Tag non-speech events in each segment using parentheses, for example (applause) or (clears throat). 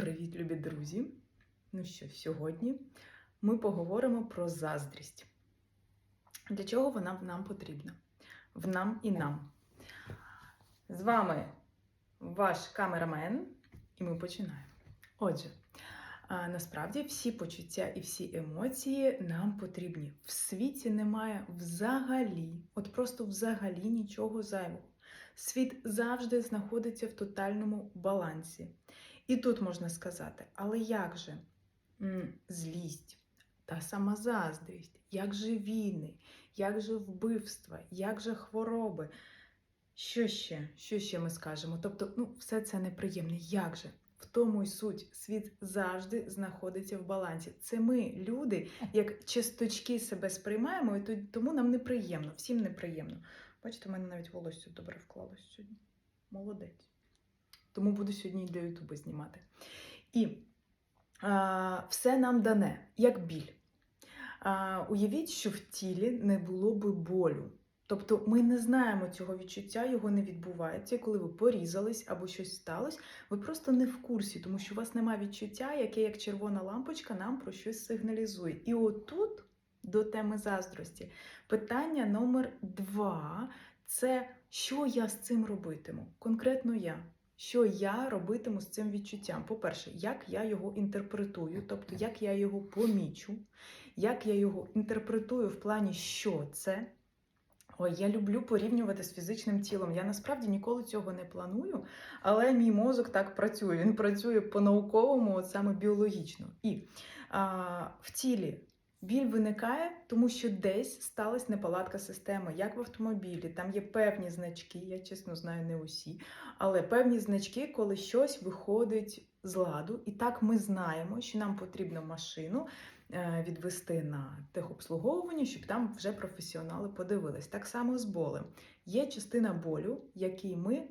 Привіт, любі друзі! Ну що, сьогодні ми поговоримо про заздрість. Для чого вона нам потрібна? В нам і нам. З вами ваш камерамен, і ми починаємо. Отже, насправді всі почуття і всі емоції нам потрібні. В світі немає взагалі, от просто взагалі нічого зайвого. Світ завжди знаходиться в тотальному балансі. І тут можна сказати, але як же злість та сама заздрість, як же війни, як же вбивства, як же хвороби? Що ще? Що ще ми скажемо? Тобто, ну, все це неприємне. Як же? В тому й суть. Світ завжди знаходиться в балансі. Це ми, люди, як часточки себе сприймаємо, і тому нам неприємно, всім неприємно. Бачите, у мене навіть волосся добре вклалось сьогодні. Молодець. Тому буду сьогодні для Ютуба знімати. І а, все нам дане, як біль. А, уявіть, що в тілі не було би болю. Тобто ми не знаємо цього відчуття, його не відбувається. Коли ви порізались або щось сталося, ви просто не в курсі, тому що у вас немає відчуття, яке, як червона лампочка, нам про щось сигналізує. І отут, до теми заздрості, питання номер два це що я з цим робитиму? Конкретно я. Що я робитиму з цим відчуттям? По-перше, як я його інтерпретую, тобто як я його помічу, як я його інтерпретую в плані, що це. Ой, я люблю порівнювати з фізичним тілом. Я насправді ніколи цього не планую, але мій мозок так працює. Він працює по-науковому, от саме біологічно. І а, в тілі біль виникає, тому що десь сталася неполадка системи, як в автомобілі. Там є певні значки, я чесно знаю, не усі, але певні значки, коли щось виходить з ладу. І так ми знаємо, що нам потрібно машину е, відвести на техобслуговування, щоб там вже професіонали подивились. Так само з болем. Є частина болю, який ми.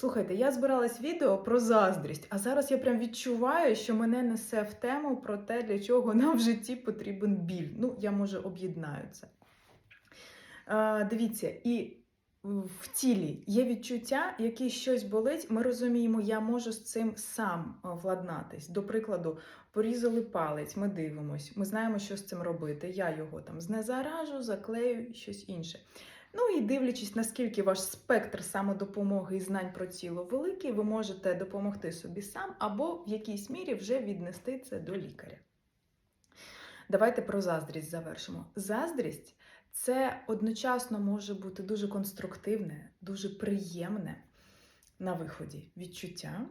Слухайте, я збиралась відео про заздрість, а зараз я прям відчуваю, що мене несе в тему про те, для чого нам в житті потрібен біль. Ну, я може об'єднаю це. Е, дивіться, і в тілі є відчуття, яке щось болить. Ми розуміємо, я можу з цим сам владнатись. До прикладу, порізали палець, ми дивимось, ми знаємо, що з цим робити. Я його там знезаражу, заклею, щось інше. Ну і дивлячись, наскільки ваш спектр самодопомоги і знань про тіло великий, ви можете допомогти собі сам або в якійсь мірі вже віднести це до лікаря. Давайте про заздрість завершимо. Заздрість це одночасно може бути дуже конструктивне, дуже приємне на виході відчуття,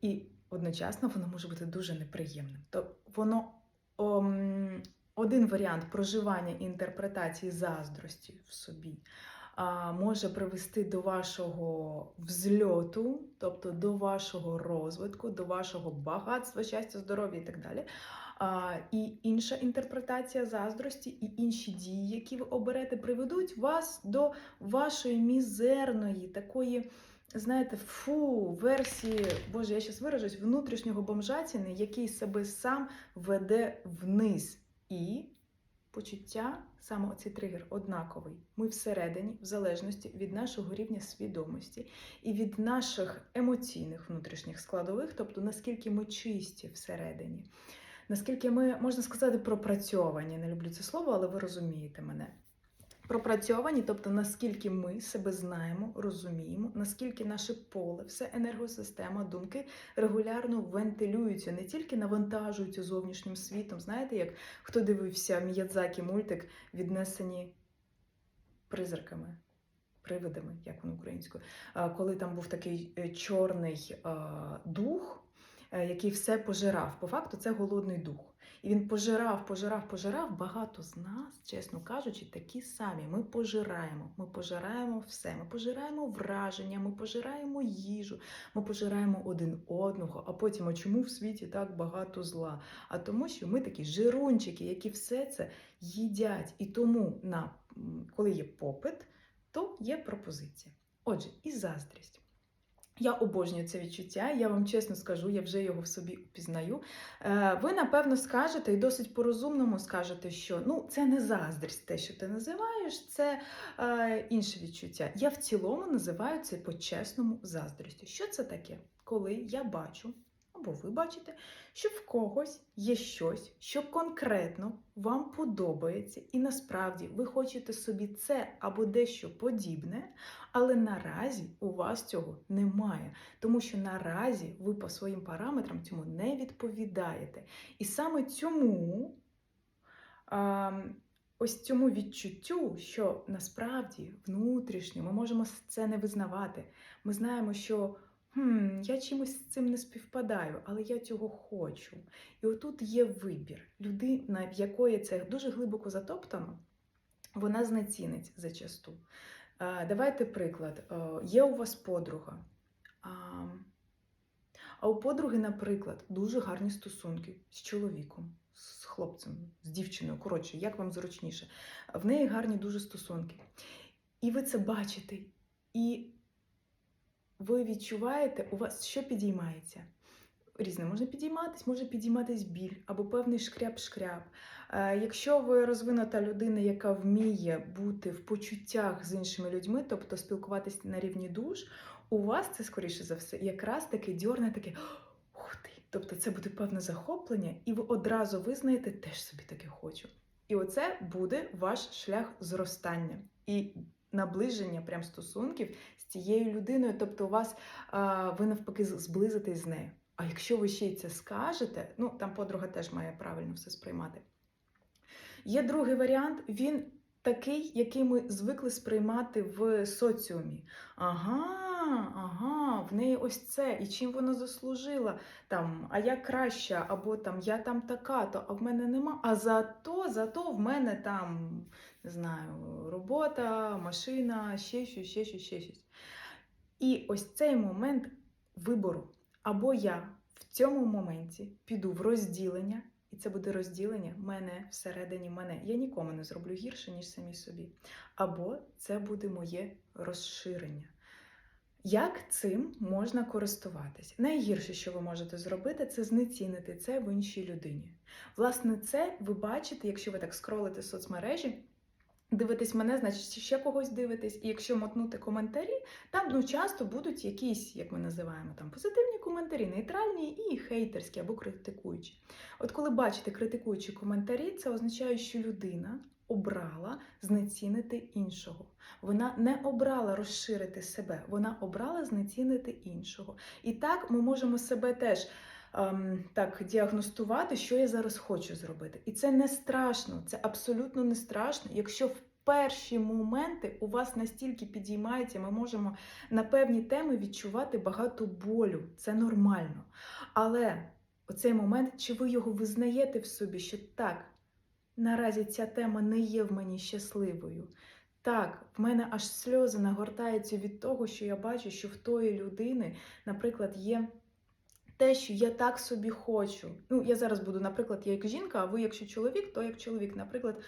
і одночасно воно може бути дуже неприємним. То воно ом, один варіант проживання інтерпретації заздрості в собі може привести до вашого взльоту, тобто до вашого розвитку, до вашого багатства, щастя, здоров'я і так далі. І інша інтерпретація заздрості, і інші дії, які ви оберете, приведуть вас до вашої мізерної такої. Знаєте, фу, версії, Боже, я зараз виражусь, внутрішнього бомжатіни, який себе сам веде вниз. І почуття, саме оцей тригер, однаковий. Ми всередині, в залежності від нашого рівня свідомості і від наших емоційних внутрішніх складових, тобто наскільки ми чисті всередині, наскільки ми, можна сказати, пропрацьовані. Не люблю це слово, але ви розумієте мене. Пропрацьовані, тобто наскільки ми себе знаємо, розуміємо, наскільки наше поле, все енергосистема, думки регулярно вентилюються, не тільки навантажуються зовнішнім світом. Знаєте, як хто дивився Міядзакі мультик, віднесені призраками, привидами, як воно українською, коли там був такий е, чорний дух, який все пожирав. По факту, це голодний дух. І він пожирав, пожирав, пожирав. Багато з нас, чесно кажучи, такі самі. Ми пожираємо. Ми пожираємо все. Ми пожираємо враження, ми пожираємо їжу, ми пожираємо один одного. А потім, а чому в світі так багато зла? А тому, що ми такі жирунчики, які все це їдять. І тому, на, коли є попит, то є пропозиція. Отже, і заздрість. Я обожнюю це відчуття, я вам чесно скажу, я вже його в собі впізнаю. Е, Ви, напевно, скажете і досить по-розумному скажете, що ну, це не заздрість, те, що ти називаєш, це е, інше відчуття. Я в цілому називаю це по-чесному заздрістю. Що це таке? Коли я бачу, або ви бачите, що в когось є щось, що конкретно вам подобається, і насправді ви хочете собі це або дещо подібне, але наразі у вас цього немає, тому що наразі ви по своїм параметрам цьому не відповідаєте. І саме цьому. А, Ось цьому відчуттю, що насправді внутрішньо ми можемо це не визнавати. Ми знаємо, що хм, я чимось з цим не співпадаю, але я цього хочу. І отут є вибір. Людина, в якої це дуже глибоко затоптано, вона знецінить зачасту. Давайте приклад. Е, Є у вас подруга. А у подруги, наприклад, дуже гарні стосунки з чоловіком, з хлопцем, з дівчиною. Коротше, як вам зручніше. В неї гарні дуже стосунки. І ви це бачите. І ви відчуваєте, у вас що підіймається? Різне може підійматись, може підійматись біль або певний шкряп-шкряп. Е, Якщо ви розвинута людина, яка вміє бути в почуттях з іншими людьми, тобто спілкуватися на рівні душ, у вас це, скоріше за все, якраз таки дьорне таке ух. Тобто це буде певне захоплення, і ви одразу визнаєте, теж собі таке хочу. І оце буде ваш шлях зростання і наближення прям стосунків з цією людиною. Тобто, у вас ви навпаки зблизитесь з нею. А якщо ви ще й це скажете, ну там подруга теж має правильно все сприймати. Є другий варіант, він такий, який ми звикли сприймати в соціумі. Ага, ага, в неї ось це, і чим вона заслужила, там, а я краща, або там я там така, то а в мене нема. А зато, зато в мене там, не знаю, робота, машина, ще щось, ще щось, ще щось. І ось цей момент вибору. Або я в цьому моменті піду в розділення, і це буде розділення мене всередині мене. Я нікому не зроблю гірше, ніж самі собі. Або це буде моє розширення. Як цим можна користуватись? Найгірше, що ви можете зробити, це знецінити це в іншій людині. Власне, це ви бачите, якщо ви так скролите соцмережі. Дивитесь мене, значить ще когось дивитесь. І якщо мотнути коментарі, там ну, часто будуть якісь, як ми називаємо, там позитивні коментарі, нейтральні і хейтерські або критикуючі. От коли бачите критикуючі коментарі, це означає, що людина обрала знецінити іншого. Вона не обрала розширити себе, вона обрала знецінити іншого. І так ми можемо себе теж. Ем, так, діагностувати, що я зараз хочу зробити. І це не страшно, це абсолютно не страшно, якщо в перші моменти у вас настільки підіймається, ми можемо на певні теми відчувати багато болю. Це нормально. Але оцей момент, чи ви його визнаєте в собі, що так, наразі ця тема не є в мені щасливою. Так, в мене аж сльози нагортаються від того, що я бачу, що в тої людини, наприклад, є те, що я так собі хочу. Ну, я зараз буду, наприклад, я як жінка, а ви, якщо чоловік, то як чоловік. Наприклад,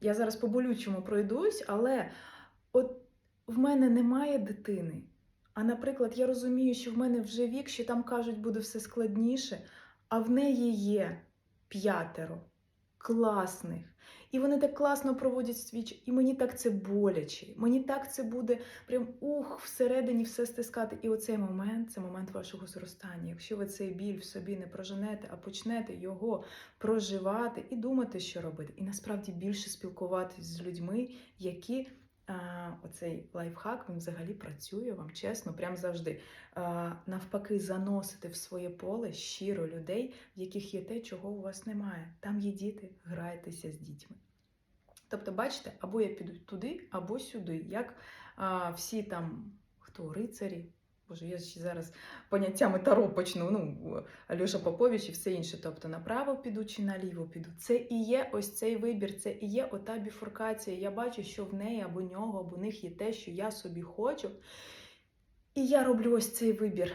я зараз по болючому пройдусь, але от в мене немає дитини. А наприклад, я розумію, що в мене вже вік, що там кажуть, буде все складніше, а в неї є п'ятеро класних. І вони так класно проводять свіч, і мені так це боляче. Мені так це буде прям ух, всередині все стискати. І оцей момент це момент вашого зростання. Якщо ви цей біль в собі не проженете, а почнете його проживати і думати, що робити. І насправді більше спілкуватись з людьми, які. Оцей лайфхак він взагалі працює вам чесно, прям завжди. Навпаки, заносити в своє поле щиро людей, в яких є те, чого у вас немає. Там є діти, грайтеся з дітьми. Тобто, бачите, або я піду туди, або сюди. Як а, всі там, хто рицарі, Боже, я ще зараз поняттями таро почну, ну, Альоша Попович і все інше. Тобто направо піду чи наліво піду. Це і є ось цей вибір, це і є ота біфуркація. Я бачу, що в неї або нього, або в них є те, що я собі хочу. І я роблю ось цей вибір.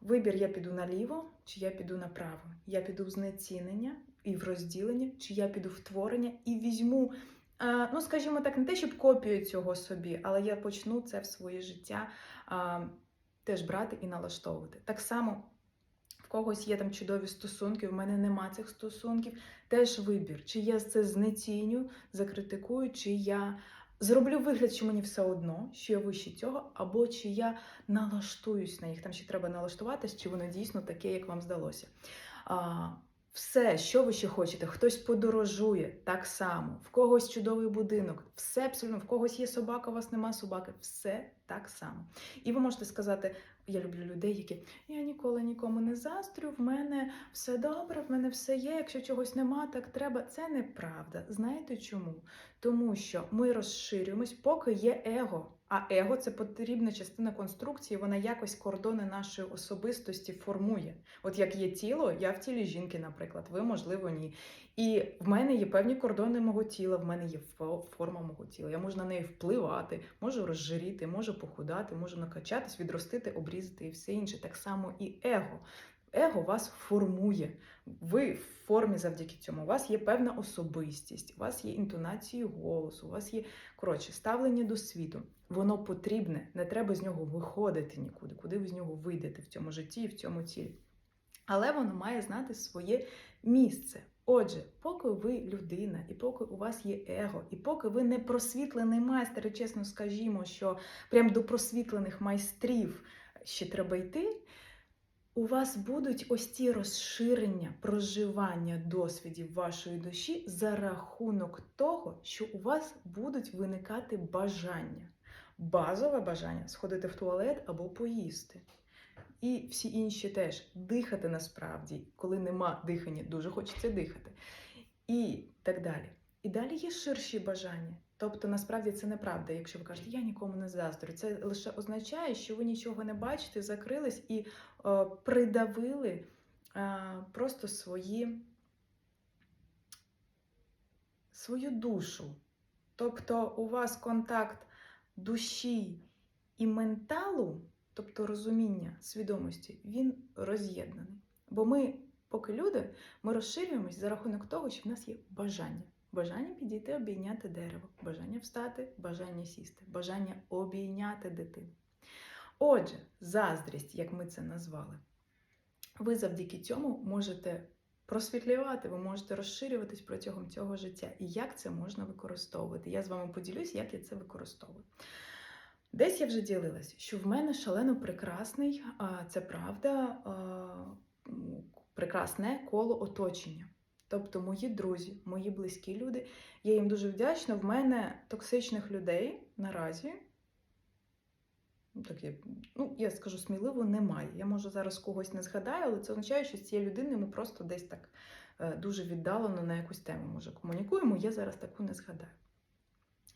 Вибір я піду наліво, чи я піду направо. Я піду в знецінення і в розділення, чи я піду в творення і візьму. А, Ну, скажімо так, не те, щоб копію цього собі, але я почну це в своє життя теж брати і налаштовувати. Так само в когось є там чудові стосунки, в мене нема цих стосунків. Теж вибір, чи я це знеціню, закритикую, чи я зроблю вигляд, що мені все одно, що я вище цього, або чи я налаштуюсь на їх. Там ще треба налаштуватись, чи воно дійсно таке, як вам здалося. А, все, що ви ще хочете, хтось подорожує так само, в когось чудовий будинок, все абсолютно, в когось є собака, у вас нема собаки, все так само. І ви можете сказати: я люблю людей, які я ніколи нікому не застрю, в мене все добре, в мене все є. Якщо чогось нема, так треба. Це неправда. Знаєте чому? Тому що ми розширюємось, поки є его. А его це потрібна частина конструкції, вона якось кордони нашої особистості формує. От як є тіло, я в тілі жінки, наприклад, ви, можливо, ні. І в мене є певні кордони мого тіла, в мене є форма мого тіла. Я можу на неї впливати, можу розжиріти, можу похудати, можу накачатись, відростити, обрізати і все інше. Так само і его. Его вас формує. Ви в формі завдяки цьому. У вас є певна особистість, у вас є інтонації голосу, у вас є коротше ставлення до світу. Воно потрібне, не треба з нього виходити нікуди, куди ви з нього вийдете в цьому житті і в цьому тілі. Але воно має знати своє місце. Отже, поки ви людина, і поки у вас є его, і поки ви не просвітлений майстер, і чесно скажімо, що прям до просвітлених майстрів ще треба йти, у вас будуть ось ті розширення проживання досвідів вашої душі за рахунок того, що у вас будуть виникати бажання. Базове бажання сходити в туалет або поїсти. І всі інші теж дихати насправді, коли нема дихання, дуже хочеться дихати. І так далі. І далі є ширші бажання. Тобто, насправді це неправда, якщо ви кажете, я нікому не заздрю. Це лише означає, що ви нічого не бачите, закрились і е, придавили е, просто свої, свою душу. Тобто, у вас контакт душі і менталу, тобто розуміння свідомості, він роз'єднаний. Бо ми, поки люди, ми розширюємось за рахунок того, що в нас є бажання. Бажання підійти обійняти дерево, бажання встати, бажання сісти, бажання обійняти дитину. Отже, заздрість, як ми це назвали, ви завдяки цьому можете просвітлювати, ви можете розширюватись протягом цього життя. І як це можна використовувати? Я з вами поділюсь, як я це використовую. Десь я вже ділилась, що в мене шалено прекрасний, це правда, прекрасне коло оточення. Тобто мої друзі, мої близькі люди. Я їм дуже вдячна. В мене токсичних людей наразі. ну, Таке, ну, я скажу сміливо, немає. Я може зараз когось не згадаю, але це означає, що з цією людиною ми просто десь так е, дуже віддалено на якусь тему може комунікуємо. Я зараз таку не згадаю.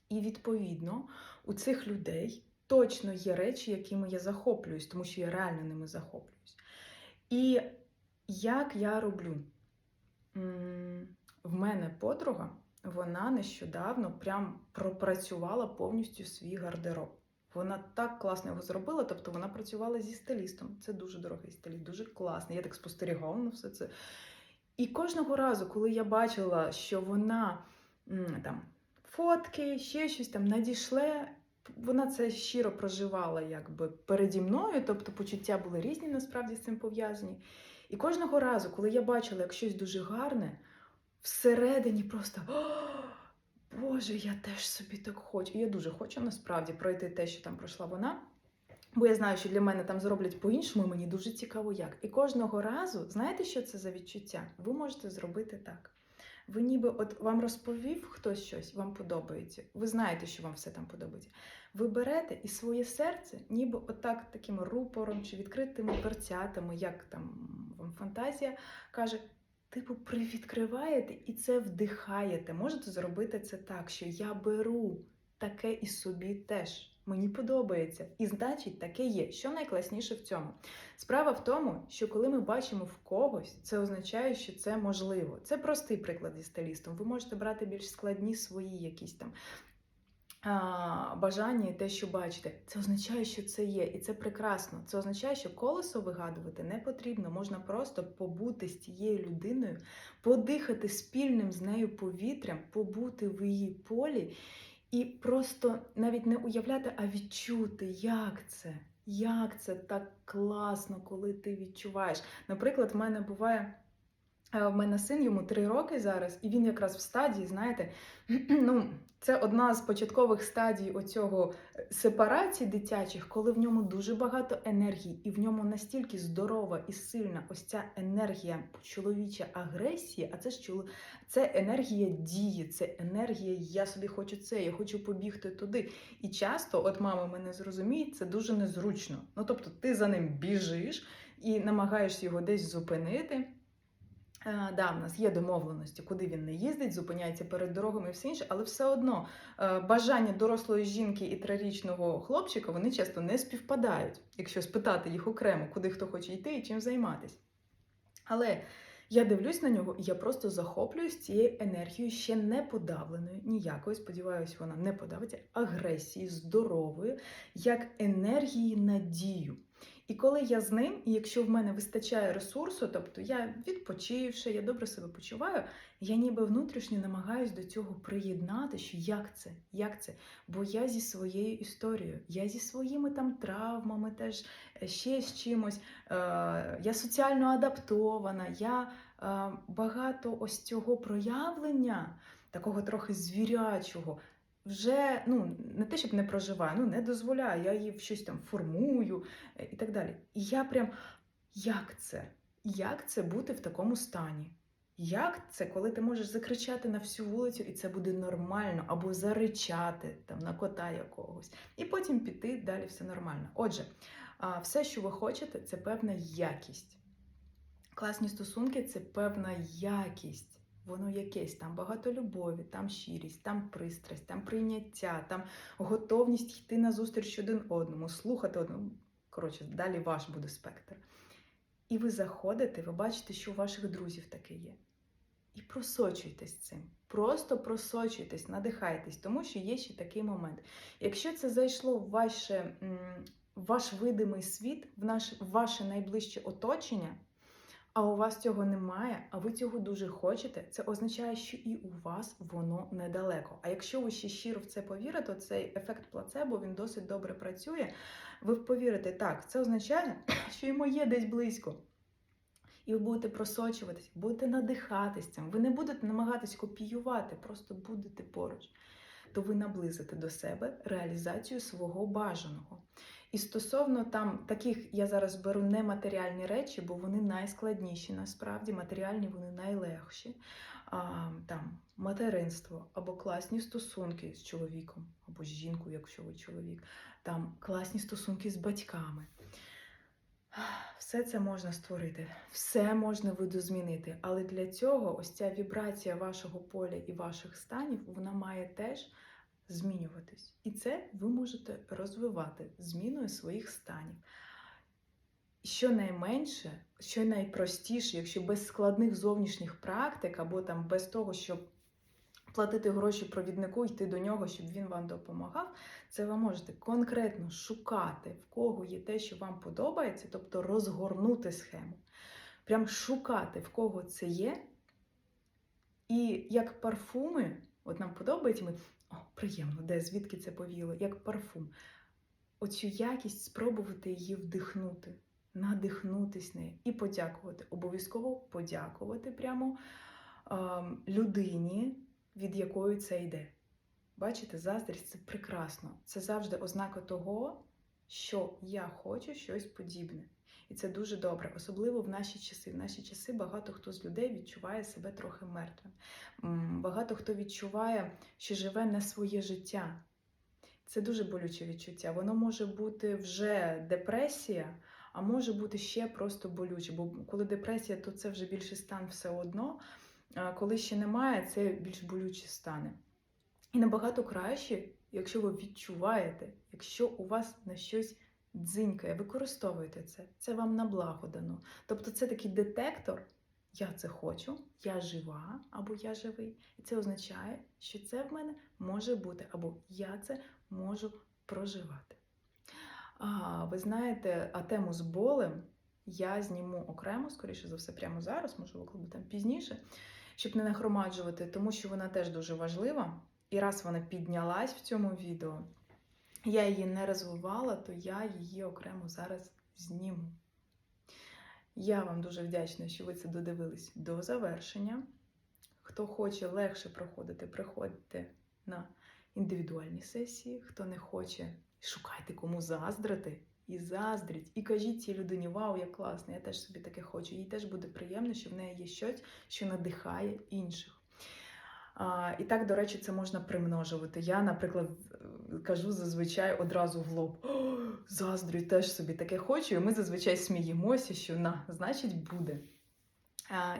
І відповідно у цих людей точно є речі, якими я захоплююсь, тому що я реально ними захоплююсь. І як я роблю? В мене подруга, вона нещодавно прям пропрацювала повністю свій гардероб. Вона так класно його зробила, тобто вона працювала зі стилістом. Це дуже дорогий стиліст, дуже класний. Я так спостерігала на все це. І кожного разу, коли я бачила, що вона там фотки, ще щось там надійшле, вона це щиро проживала якби переді мною, тобто почуття були різні насправді з цим пов'язані. І кожного разу, коли я бачила як щось дуже гарне, всередині просто Боже, я теж собі так хочу. І я дуже хочу насправді пройти те, що там пройшла вона. Бо я знаю, що для мене там зроблять по-іншому, і мені дуже цікаво як. І кожного разу, знаєте, що це за відчуття? Ви можете зробити так. Ви ніби от вам розповів хтось щось, вам подобається. Ви знаєте, що вам все там подобається. Ви берете і своє серце, ніби отак таким рупором чи відкритими дверцятами, як там вам фантазія каже, типу, привідкриваєте і це вдихаєте. Можете зробити це так, що я беру таке і собі теж. Мені подобається. І значить, таке є. Що найкласніше в цьому? Справа в тому, що коли ми бачимо в когось, це означає, що це можливо. Це простий приклад зі стилістом. Ви можете брати більш складні свої якісь там бажання і те, що бачите. Це означає, що це є, і це прекрасно. Це означає, що колесо вигадувати не потрібно. Можна просто побути з тією людиною, подихати спільним з нею повітрям, побути в її полі. І просто навіть не уявляти, а відчути, як це. Як це так класно, коли ти відчуваєш. Наприклад, в мене буває В мене син йому три роки зараз, і він якраз в стадії, знаєте, (clears throat) ну, це одна з початкових стадій оцього е, сепарації дитячих, коли в ньому дуже багато енергії, і в ньому настільки здорова і сильна ось ця енергія чоловіча агресії, а це ж чоло... це енергія дії, це енергія я собі хочу це, я хочу побігти туди. І часто, от мама мене зрозуміє, це дуже незручно. Ну тобто, ти за ним біжиш і намагаєшся його десь зупинити. Е, да, в нас є домовленості, куди він не їздить, зупиняється перед дорогами і все інше, але все одно е, бажання дорослої жінки і трирічного хлопчика вони часто не співпадають, якщо спитати їх окремо, куди хто хоче йти і чим займатися. Але я дивлюсь на нього, і я просто захоплююсь цією енергією ще не подавленою, ніякою, сподіваюся, вона не подавиться, агресії, здоровою, як енергії надію. І коли я з ним, і якщо в мене вистачає ресурсу, тобто я відпочивши, я добре себе почуваю, я ніби внутрішньо намагаюсь до цього приєднати, що як це, як це? Бо я зі своєю історією, я зі своїми там травмами, теж е, ще з чимось, е, я соціально адаптована, я е, багато ось цього проявлення, такого трохи звірячого вже ну, не те, щоб не проживаю, ну не дозволяю, я її щось там формую е, і так далі. І я прям як це? Як це бути в такому стані? Як це, коли ти можеш закричати на всю вулицю, і це буде нормально, або заричати там на кота якогось, і потім піти далі все нормально. Отже, все, що ви хочете, це певна якість. Класні стосунки це певна якість воно якесь, там багато любові, там щирість, там пристрасть, там прийняття, там готовність йти на зустріч один одному, слухати одному. Коротше, далі ваш буде спектр. І ви заходите, ви бачите, що у ваших друзів таке є. І просочуйтесь цим. Просто просочуйтесь, надихайтесь, тому що є ще такий момент. Якщо це зайшло в ваше, ваш видимий світ, в, наш, в ваше найближче оточення а у вас цього немає, а ви цього дуже хочете, це означає, що і у вас воно недалеко. А якщо ви ще щиро в це повірите, то цей ефект плацебо він досить добре працює. Ви повірите, так, це означає, (clears throat) що і моє десь близько. І ви будете просочуватись, будете надихатись цим. Ви не будете намагатись копіювати, просто будете поруч. То ви наблизите до себе реалізацію свого бажаного. І стосовно там таких, я зараз беру нематеріальні речі, бо вони найскладніші, насправді матеріальні вони найлегші. А, Там материнство або класні стосунки з чоловіком, або з жінкою, якщо ви чоловік, там класні стосунки з батьками. Все це можна створити, все можна видозмінити. Але для цього ось ця вібрація вашого поля і ваших станів вона має теж змінюватись. І це ви можете розвивати зміною своїх станів. Що найменше, що найпростіше, якщо без складних зовнішніх практик, або там без того, щоб платити гроші провіднику, йти до нього, щоб він вам допомагав, це ви можете конкретно шукати, в кого є те, що вам подобається, тобто розгорнути схему. Прям шукати, в кого це є. І як парфуми, от нам подобається, ми о, приємно, де, звідки це повіло, як парфум. Оцю якість спробувати її вдихнути, надихнутись нею і подякувати. Обов'язково подякувати прямо е, людині, від якої це йде. Бачите, заздрість це прекрасно. Це завжди ознака того, що я хочу щось подібне. І це дуже добре, особливо в наші часи. В наші часи багато хто з людей відчуває себе трохи мертвим. Багато хто відчуває, що живе не своє життя. Це дуже болюче відчуття. Воно може бути вже депресія, а може бути ще просто болюче. Бо коли депресія, то це вже більший стан все одно. А коли ще немає, це більш болючі стани. І набагато краще, якщо ви відчуваєте, якщо у вас на щось дзинькає, використовуйте це, це вам на благо дано. Тобто це такий детектор, я це хочу, я жива або я живий. І це означає, що це в мене може бути, або я це можу проживати. А, Ви знаєте, а тему з болем я зніму окремо, скоріше за все, прямо зараз, можливо, коли там пізніше, щоб не нагромаджувати, тому що вона теж дуже важлива. І раз вона піднялась в цьому відео, я її не розвивала, то я її окремо зараз зніму. Я вам дуже вдячна, що ви це додивились до завершення. Хто хоче легше проходити, приходьте на індивідуальні сесії. Хто не хоче, шукайте кому заздрити. І заздріть, і кажіть цій людині: Вау, як класно, я теж собі таке хочу. Їй теж буде приємно, що в неї є щось, що надихає інших. І так, до речі, це можна примножувати. Я, наприклад, кажу зазвичай одразу в лоб: «О, заздрю, теж собі таке хочу. І ми зазвичай сміємося, що на, значить, буде.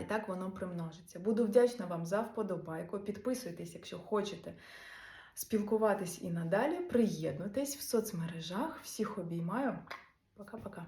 І так воно примножиться. Буду вдячна вам за вподобайку. Підписуйтесь, якщо хочете спілкуватись і надалі. Приєднуйтесь в соцмережах. Всіх обіймаю. Пока-пока.